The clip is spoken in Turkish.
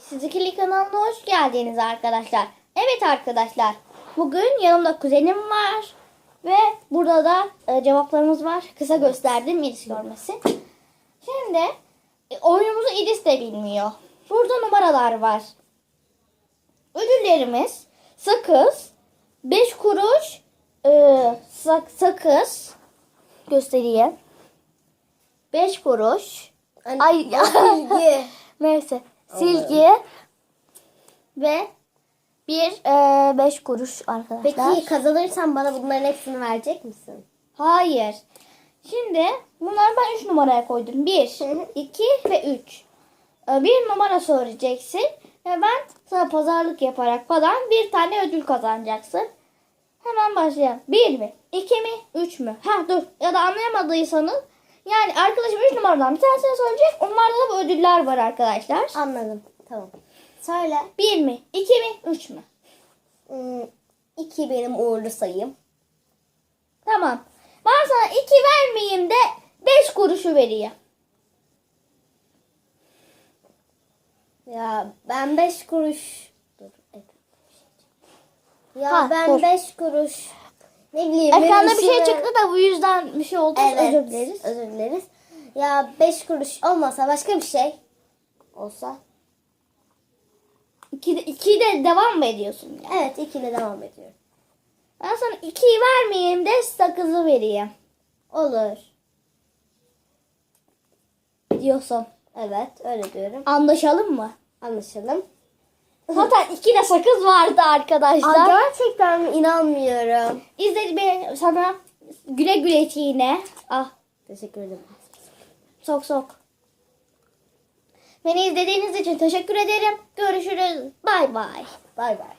Siz ikili kanalına hoş geldiniz arkadaşlar. Evet arkadaşlar. Bugün yanımda kuzenim var. Ve burada da e, cevaplarımız var. Kısa gösterdim İdris görmesin. Şimdi e, oyunumuzu İdris de bilmiyor. Burada numaralar var. Ödüllerimiz sakız, 5 kuruş, e, sak- sakız göstereyim. 5 kuruş. Ay Silgi. Neyse. Silgi ve bir e, beş kuruş arkadaşlar. Peki kazanırsan bana bunların hepsini verecek misin? Hayır. Şimdi bunları ben 3 numaraya koydum. 1, Hı hı. 2 ve 3. Bir numara söyleyeceksin. Ve ben sana pazarlık yaparak falan bir tane ödül kazanacaksın. Hemen başlayalım. 1 mi? 2 mi? 3 mü? Ha dur. Ya da anlayamadıysanız. Yani arkadaşım 3 numaradan bir tanesini söyleyecek. Onlarda da bu ödüller var arkadaşlar. Anladım. Tamam. Söyle. 1 mi? 2 mi? 3 mü? Hmm, iki benim uğurlu sayım. Tamam. Ben sana 2 vermeyeyim de 5 kuruşu vereyim. Ya ben beş kuruş. Dur. evet. Ya Ha, ben dur. beş kuruş. Ne bileyim. Ekranda bir şey çıktı da bu yüzden bir şey oldu. Evet. Özür dileriz. Özür dileriz. Ya beş kuruş olmasa başka bir şey olsa. 2 de, iki de devam mı ediyorsun yani? Evet ikiyle devam ediyorum. Ben sana 2'yi vermeyeyim de sakızı vereyim. Olur. Diyorsun. Evet öyle diyorum. Anlaşalım mı? Anlaşalım. Zaten 2 de sakız vardı arkadaşlar. Aa, gerçekten? İnanmıyorum. İzledi be sana güle güle çiğne. Ah Teşekkür ederim. sok sok. Beni izlediğiniz için teşekkür ederim. Görüşürüz. Bay bay. Bay bay.